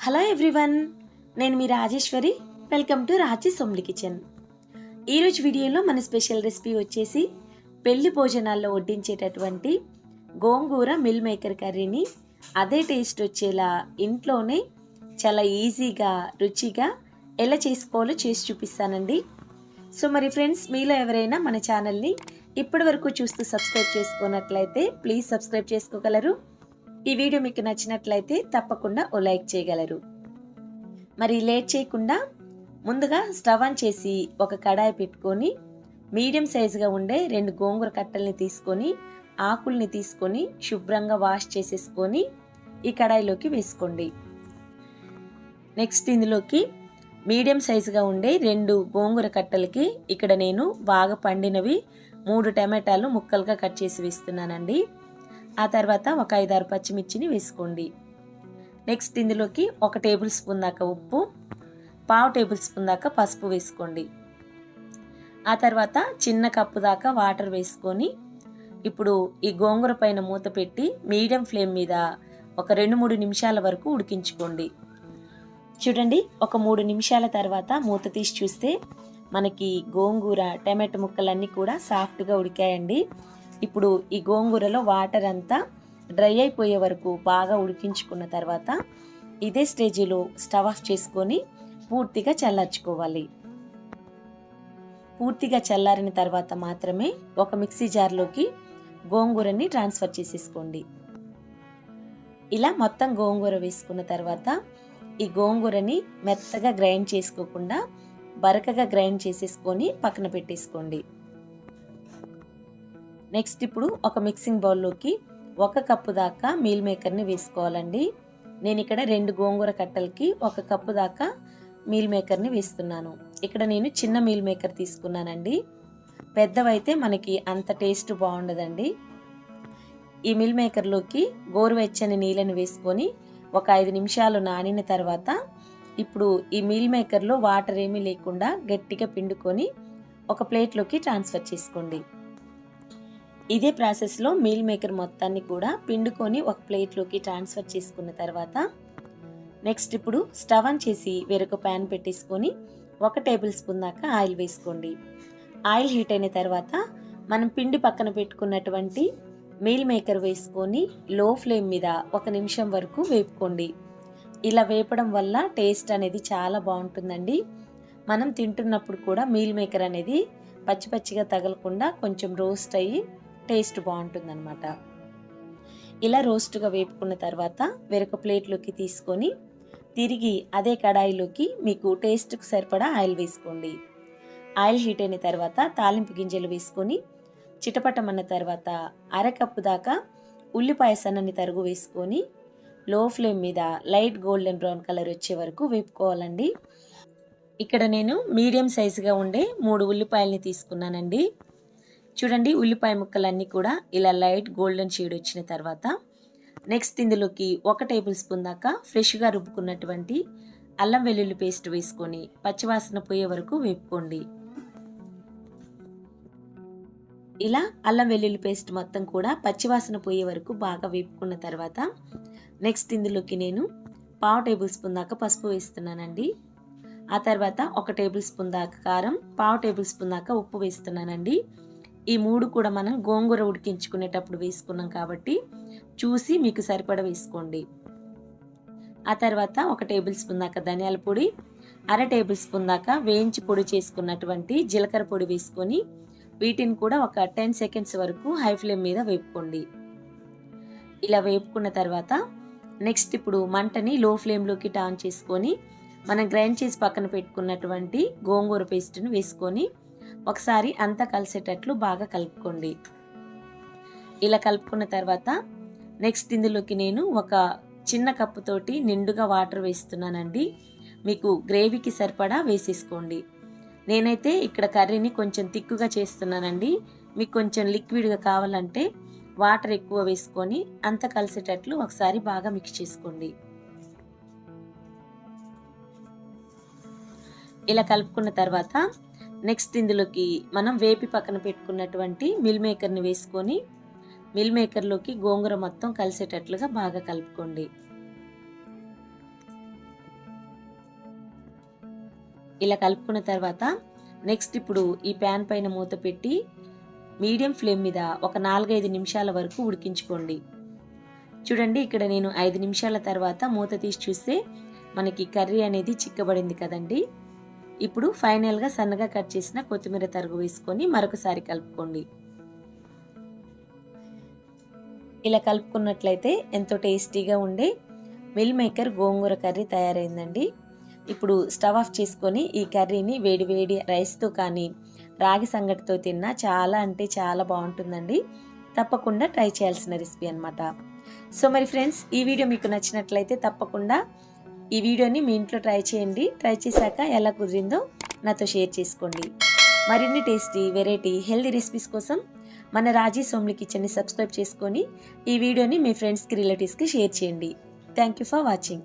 Hello everyone నేను మీ Rajeshwari. Welcome to Raji సొమ్లి కిచెన్. ఈరోజు వీడియోలో మన స్పెషల్ రెసిపీ వచ్చేసి పెళ్ళి భోజనాల్లో వడ్డించేటటువంటి గోంగూర మిల్ మేకర్ కర్రీని అదే టేస్ట్ వచ్చేలా ఇంట్లోనే చాలా ఈజీగా రుచిగా ఎలా చేసుకోవాలో చేసి చూపిస్తానండి. సో మరి ఫ్రెండ్స్ మీలో ఎవరైనా మన ఛానల్ని ఇప్పటి వరకు చూస్తూ సబ్స్క్రైబ్ చేసుకున్నట్లయితే ప్లీజ్ సబ్స్క్రైబ్ చేసుకోగలరు. ఈ వీడియో మీకు నచ్చినట్లయితే తప్పకుండా ఓ లైక్ చేయగలరు. మరి లేట్ చేయకుండా ముందుగా స్టవ్ ఆన్ చేసి ఒక కడాయి పెట్టుకొని మీడియం సైజుగా ఉండే రెండు గోంగూర కట్టల్ని తీసుకొని ఆకుల్ని తీసుకొని శుభ్రంగా వాష్ చేసేసుకొని ఈ కడాయిలోకి వేసుకోండి. నెక్స్ట్ ఇందులోకి మీడియం సైజుగా ఉండే రెండు గోంగూర కట్టలకి ఇక్కడ నేను బాగా పండినవి మూడు టమాటాలు ముక్కలుగా కట్ చేసి వేస్తున్నానండి. ఆ తర్వాత ఒక ఐదారు పచ్చిమిర్చిని వేసుకోండి. నెక్స్ట్ ఇందులోకి ఒక టేబుల్ స్పూన్ దాకా ఉప్పు పావు టేబుల్ స్పూన్ దాకా పసుపు వేసుకోండి. ఆ తర్వాత చిన్న కప్పు దాకా వాటర్ వేసుకొని ఇప్పుడు ఈ గోంగూర పైన మూత పెట్టి మీడియం ఫ్లేమ్ మీద ఒక రెండు మూడు నిమిషాల వరకు ఉడికించుకోండి. చూడండి ఒక మూడు నిమిషాల తర్వాత మూత తీసి చూస్తే మనకి గోంగూర టమాటో ముక్కలన్నీ కూడా సాఫ్ట్గా ఉడికాయండి. ఇప్పుడు ఈ గోంగూరలో వాటర్ అంతా డ్రై అయిపోయే వరకు బాగా ఉడికించుకున్న తర్వాత ఇదే స్టేజిలో స్టవ్ ఆఫ్ చేసుకొని పూర్తిగా చల్లార్చుకోవాలి. పూర్తిగా చల్లారిన తర్వాత మాత్రమే ఒక మిక్సీ జార్లోకి గోంగూరని ట్రాన్స్ఫర్ చేసేసుకోండి. ఇలా మొత్తం గోంగూర వేసుకున్న తర్వాత ఈ గోంగూరని మెత్తగా గ్రైండ్ చేసుకోకుండా బరకగా గ్రైండ్ చేసేసుకొని పక్కన పెట్టేసుకోండి. నెక్స్ట్ ఇప్పుడు ఒక మిక్సింగ్ బౌల్లోకి ఒక కప్పు దాకా మీల్ మేకర్ని వేసుకోవాలండి. నేను ఇక్కడ రెండు గోంగూర కట్టలకి ఒక కప్పు దాకా మీల్ మేకర్ని వేస్తున్నాను. ఇక్కడ నేను చిన్న మీల్ మేకర్ తీసుకున్నానండి. పెద్దవైతే మనకి అంత టేస్ట్ బాగుండదండి. ఈ మిల్ మేకర్లోకి గోరువెచ్చని నీళ్ళని వేసుకొని ఒక ఐదు నిమిషాలు నానిన తర్వాత ఇప్పుడు ఈ మీల్ మేకర్లో వాటర్ ఏమీ లేకుండా గట్టిగా పిండుకొని ఒక ప్లేట్లోకి ట్రాన్స్ఫర్ చేసుకోండి. ఇదే ప్రాసెస్లో మీల్ మేకర్ మొత్తాన్ని కూడా పిండుకొని ఒక ప్లేట్లోకి ట్రాన్స్ఫర్ చేసుకున్న తర్వాత నెక్స్ట్ ఇప్పుడు స్టవ్ ఆన్ చేసి వేరొక ప్యాన్ పెట్టేసుకొని ఒక టేబుల్ స్పూన్ దాకా ఆయిల్ వేసుకోండి. ఆయిల్ హీట్ అయిన తర్వాత మనం పిండి పక్కన పెట్టుకున్నటువంటి మీల్ మేకర్ వేసుకొని లో ఫ్లేమ్ మీద ఒక నిమిషం వరకు వేపుకోండి. ఇలా వేపడం వల్ల టేస్ట్ అనేది చాలా బాగుంటుందండి. మనం తింటున్నప్పుడు కూడా మీల్ మేకర్ అనేది పచ్చి పచ్చిగా తగలకుండా కొంచెం రోస్ట్ అయ్యి టేస్ట్ బాగుంటుందన్నమాట. ఇలా రోస్ట్గా వేపుకున్న తర్వాత వేరొక ప్లేట్లోకి తీసుకొని తిరిగి అదే కడాయిలోకి మీకు టేస్ట్కు సరిపడా ఆయిల్ వేసుకోండి. ఆయిల్ హీట్ అయిన తర్వాత తాలింపు గింజలు వేసుకొని చిటపటమన్న తర్వాత అరకప్పు దాకా ఉల్లిపాయ సన్నని తరుగు వేసుకొని లో ఫ్లేమ్ మీద లైట్ గోల్డెన్ బ్రౌన్ కలర్ వచ్చే వరకు వేపుకోవాలండి. ఇక్కడ నేను మీడియం సైజుగా ఉండే మూడు ఉల్లిపాయల్ని తీసుకున్నానండి. చూడండి ఉల్లిపాయ ముక్కలన్నీ కూడా ఇలా లైట్ గోల్డెన్ షేడ్ వచ్చిన తర్వాత నెక్స్ట్ ఇందులోకి ఒక టేబుల్ స్పూన్ దాకా ఫ్రెష్గా రుబ్బుకున్నటువంటి అల్లం వెల్లుల్లి పేస్ట్ వేసుకొని పచ్చివాసన పోయే వరకు వేపుకోండి. ఇలా అల్లం వెల్లుల్లి పేస్ట్ మొత్తం కూడా పచ్చివాసన పోయే వరకు బాగా వేపుకున్న తర్వాత నెక్స్ట్ ఇందులోకి నేను పావు టేబుల్ స్పూన్ దాకా పసుపు వేస్తున్నానండి. ఆ తర్వాత ఒక టేబుల్ స్పూన్ దాకా కారం పావు టేబుల్ స్పూన్ దాకా ఉప్పు వేస్తున్నానండి. ఈ మూడు కూడా మనం గోంగూర ఉడికించుకునేటప్పుడు వేసుకున్నాం కాబట్టి చూసి మీకు సరిపడ వేసుకోండి. ఆ తర్వాత ఒక టేబుల్ స్పూన్ దాకా ధనియాల పొడి అర టేబుల్ స్పూన్ దాకా వేయించి పొడి చేసుకున్నటువంటి జీలకర్ర పొడి వేసుకొని వీటిని కూడా ఒక టెన్ సెకండ్స్ వరకు హై ఫ్లేమ్ మీద వేపుకోండి. ఇలా వేపుకున్న తర్వాత నెక్స్ట్ ఇప్పుడు మంటని లో ఫ్లేమ్లోకి టాన్ చేసుకొని మనం గ్రైండ్ చేసి పక్కన పెట్టుకున్నటువంటి గోంగూర పేస్ట్ను వేసుకొని ఒకసారి అంతా కలిసేటట్లు బాగా కలుపుకోండి. ఇలా కలుపుకున్న తర్వాత నెక్స్ట్ ఇందులోకి నేను ఒక చిన్న కప్పుతోటి నిండుగా వాటర్ వేస్తున్నానండి. మీకు గ్రేవీకి సరిపడా వేసేసుకోండి. నేనైతే ఇక్కడ కర్రీని కొంచెం తిక్కుగా చేస్తున్నానండి. మీకు కొంచెం లిక్విడ్గా కావాలంటే వాటర్ ఎక్కువ వేసుకొని అంత కలిసేటట్లు ఒకసారి బాగా మిక్స్ చేసుకోండి. ఇలా కలుపుకున్న తర్వాత నెక్స్ట్ ఇందులోకి మనం వేపి పక్కన పెట్టుకున్నటువంటి మిల్ మేకర్ని వేసుకొని మిల్ మేకర్లోకి గోంగూర మొత్తం కలిసేటట్లుగా బాగా కలుపుకోండి. ఇలా కలుపుకున్న తర్వాత నెక్స్ట్ ఇప్పుడు ఈ ప్యాన్ పైన మూత పెట్టి మీడియం ఫ్లేమ్ మీద ఒక నాలుగైదు నిమిషాల వరకు ఉడికించుకోండి. చూడండి ఇక్కడ నేను ఐదు నిమిషాల తర్వాత మూత తీసి చూస్తే మనకి కర్రీ అనేది చిక్కబడింది కదండీ. ఇప్పుడు ఫైనల్గా సన్నగా కట్ చేసిన కొత్తిమీర తరుగు వేసుకొని మరొకసారి కలుపుకోండి. ఇలా కలుపుకున్నట్లయితే ఎంతో టేస్టీగా ఉండే మిల్ మేకర్ గోంగూర కర్రీ తయారైందండి. ఇప్పుడు స్టవ్ ఆఫ్ చేసుకొని ఈ కర్రీని వేడి వేడి రైస్తో కానీ రాగి సంగటితో తిన్నా చాలా అంటే చాలా బాగుంటుందండి. తప్పకుండా ట్రై చేయాల్సిన రెసిపీ అనమాట సో మరి ఫ్రెండ్స్ ఈ వీడియో మీకు నచ్చినట్లయితే తప్పకుండా ఈ వీడియోని మీ ఇంట్లో ట్రై చేయండి. ట్రై చేశాక ఎలా కుదిరిందో నాతో షేర్ చేసుకోండి. మరిన్ని టేస్టీ వెరైటీ హెల్దీ రెసిపీస్ కోసం మన రాజీ సోమ్లి కిచెన్ని సబ్స్క్రైబ్ చేసుకొని ఈ వీడియోని మీ ఫ్రెండ్స్కి రిలేటివ్స్కి షేర్ చేయండి. Thank you for watching.